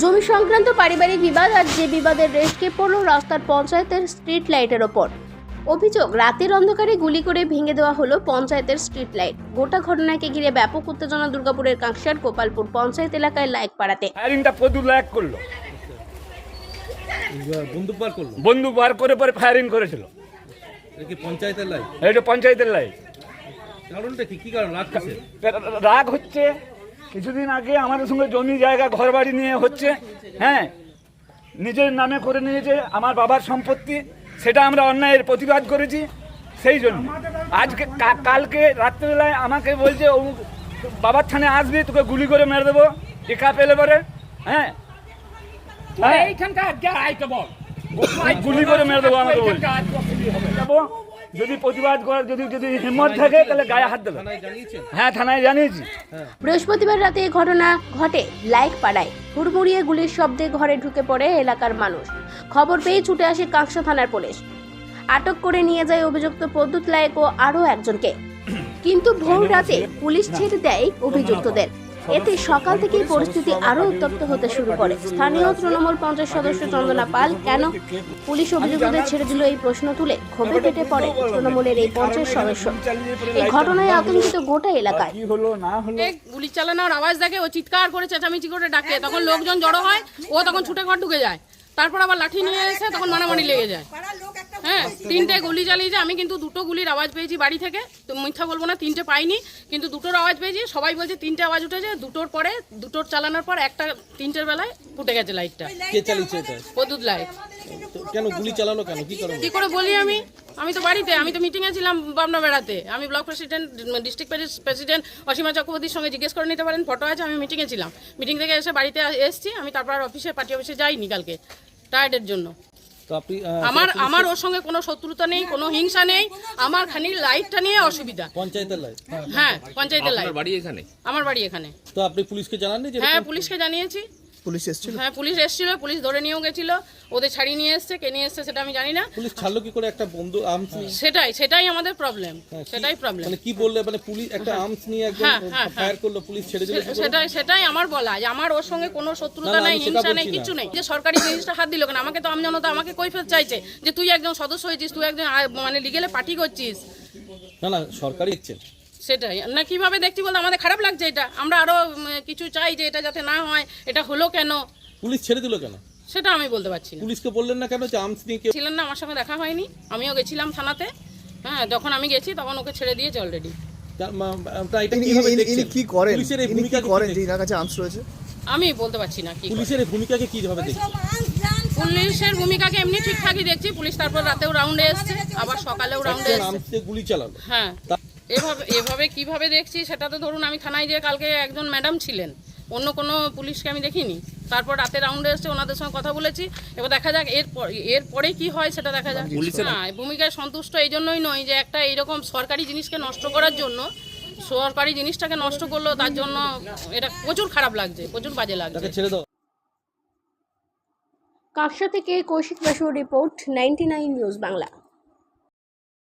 জমি সংক্রান্ত পারিবারিক বিবাদ আর যে বিবাদের রেশকে পড়ল রাস্তার পঞ্চায়েতের স্ট্রিট লাইটের ওপর। অভিযোগ রাতের অন্ধকারে গুলি করে ভেঙে দেওয়া হলো পঞ্চায়েতের স্ট্রিট লাইট গোটা ঘটনাকে ঘিরে ব্যাপক উত্তেজনা দুর্গাপুরের কাঁকসার গোপালপুর পঞ্চায়েত এলাকায় লাইক পাড়াতে। ফায়ারিংটা করল। বন্দুক বার করল? বন্দুক বার করে পরে ফায়ারিং করেছিল। এটা কি পঞ্চায়েতের লাইট এটা পঞ্চায়েতের লাইট কারণটা কি? কি কারণ? রাগ রাগ হচ্ছে কিছুদিন আগে আমাদের সঙ্গে জমি জায়গা ঘর বাড়ি নিয়ে হচ্ছে হ্যাঁ? নিজের নামে করে নিয়েছে আমার বাবার সম্পত্তি সেটা আমরা অন্যায়ের প্রতিবাদ করেছি সেই জন্য। আজকে কালকে রাত্রেবেলায় আমাকে বলছে ও বাবার থানে আসবি তোকে গুলি করে মেরে দেবো একা পেলে পরে হ্যাঁ? হ্যাঁ? গুলি করে মেরে দেবো আমাকে যদি প্রতিবাদ করার যদি যদি হিম্মত থাকে তাহলে গায়ে হাত দেবে হ্যাঁ থানায় জানিয়েছি। বৃহস্পতিবার রাতে এই ঘটনা ঘটে। লাইক পাড়ায়। হুড়মুড়িয়ে গুলির শব্দে ঘরে ঢুকে পড়ে এলাকার মানুষ। খবর পেয়ে ছুটে আসে কাঁকসা থানার পুলিশ। আটক করে নিয়ে যায় অভিযুক্ত প্রদ্যুৎ লায়ক ও আরও একজনকে। কিন্তু ভোর রাতে পুলিশ ছেড়ে দেয় অভিযুক্তদের। এতে সকাল থেকেই পরিস্থিতি আরও উত্তপ্ত হতে শুরু করে। স্থানীয় তৃণমূল পঞ্চায়েত সদস্য চন্দনা পাল, কেন পুলিশ অভিযুক্তদের ছেড়ে দিল এই প্রশ্ন তুলে ক্ষোভে ফেটে পড়ে তৃণমূলের এই পঞ্চায়েত সদস্য। এই ঘটনায় আতঙ্কিত গোটা এলাকায়। গুলি চালানোর আওয়াজ দেখে ও চিৎকার করে চেঁচামেচি করে ডাকে। তখন লোকজন জড়ো হয়, ও তখন ছুটে ঘর ঢুকে যায়। তারপর আবার লাঠি নিয়ে এসে তখন মারামারি লেগে যায়। হ্যাঁ তিনটে গুলি চালিয়েছে আমি কিন্তু দুটো গুলির আওয়াজ পেয়েছি বাড়ি থেকে। তো মিথ্যা বলব না তিনটে পাইনি কিন্তু দুটোর আওয়াজ পেয়েছি। সবাই বলছে তিনটে আওয়াজ উঠেছে দুটোর পরে দুটোর চালানোর পর একটা তিনটের বেলায় ফুটে গেছে লাইটটা কে চালিয়েছে এটা? প্রদুত লাইট কেন গুলি চালালো কেন? কি কারণ? কি করে বলি আমি? আমি তো বাড়িতে আমি তো মিটিংয়ে ছিলাম বাবনা বেড়াতে। আমি block president district president Asima চক্রবর্তীর সঙ্গে জিজ্ঞেস করে নিতে পারেন ফটো আছে আমি মিটিংয়ে ছিলাম। মিটিং থেকে এসে বাড়িতে এসেছি আমি তারপর অফিসে পার্টি অফিসে যাইনি কালকে টায়ার্ডের জন্য। তো আপনি আমার আমার ওর সঙ্গে কোনো শত্রুতা নেই কোনো হিংসা নেই আমার খালি লাইটটা নিয়ে অসুবিধা। পঞ্চায়েতের লাইট হ্যাঁ পঞ্চায়েতের লাইট বাড়ি এখানে? আমার বাড়ি এখানে। তো আপনি পুলিশকে জানাননি যে হ্যাঁ পুলিশকে জানিয়েছি। পুলিশ এসেছিল? হ্যাঁ পুলিশ এসেছিল পুলিশ ধরে নিয়েও গেছিল। ওদের ছাড়িয়ে নিয়ে এসছে কে নিয়ে এসছে সেটা আমি জানি না। পুলিশ ছাড়লো কি করে একটা বন্ধু আর্মস সেটাই সেটাই আমাদের প্রবলেম হ্যাঁ, সেটাই প্রবলেম মানে কি বললে মানে পুলিশ একটা আর্মস নিয়ে একদম হ্যাঁ, হ্যাঁ, ফায়ার করল পুলিশ ছেড়ে দিল সেটাই সেটাই আমার বলা। যে আমার ওর সঙ্গে কোনো শত্রুতা নাই হিংসা নেই কিছু নেই। যে সরকারি জিনিসটা হাত দিল কেন? আমাকে তো আমজনতা আমাকে কৈফিয়ত চাইছে যে তুই একজন সদস্য হয়েছিস তুই একজন মানে লিগেলে পার্টি করছিস। না না সরকারি দেখছেন সেটাই। না কীভাবে দেখছি বলতে? আমাদের খারাপ লাগছে এটা। আমরা আরও কিছু চাই যে এটা যাতে না হয়। এটা হলো কেন? পুলিশ ছেড়ে দিল কেন? সেটা আমি বলতে পারছি না। পুলিশকে বললেন না কেন যে আর্মস নিয়ে কেউ ছিলেন না আমার সঙ্গে দেখা হয়নি। আমিও গেছিলাম থানাতে। হ্যাঁ যখন আমি গেছি তখন ওকে ছেড়ে দিয়েছে অলরেডি ইনি- কি করেন? পুলিশের এই ভূমিকা করেন যে ইনার কাছে আর্মস রয়েছে? আমি বলতে পারছি না কি। পুলিশের ভূমিকাকে কীভাবে দেখছেন? পুলিশের ভূমিকাকে এমনি ঠিকঠাকই দেখছি। পুলিশ তারপর রাতেও রাউন্ডে এসছে আবার সকালেও রাউন্ডে এসছে। গুলি চালালো। হ্যাঁ। এভাবে এভাবে কীভাবে দেখছি সেটা তো ধরুন আমি থানায় যে কালকে একজন ম্যাডাম ছিলেন অন্য কোনো পুলিশকে আমি দেখিনি। তারপর রাতে রাউন্ডে এসছে ওনাদের সঙ্গে কথা বলেছি এবার দেখা যাক এর এর পরে কি হয় সেটা দেখা যাক। না ভূমিকায় সন্তুষ্ট এই জন্যই নয় যে একটা এইরকম সরকারি জিনিসকে নষ্ট করার জন্য সরকারি জিনিসটাকে নষ্ট করল তার জন্য এটা প্রচুর খারাপ লাগছে প্রচুর বাজে লাগছে। ছেড়ে থেকে কৌশিক বাসুর রিপোর্ট নাইনটি নিউজ বাংলা।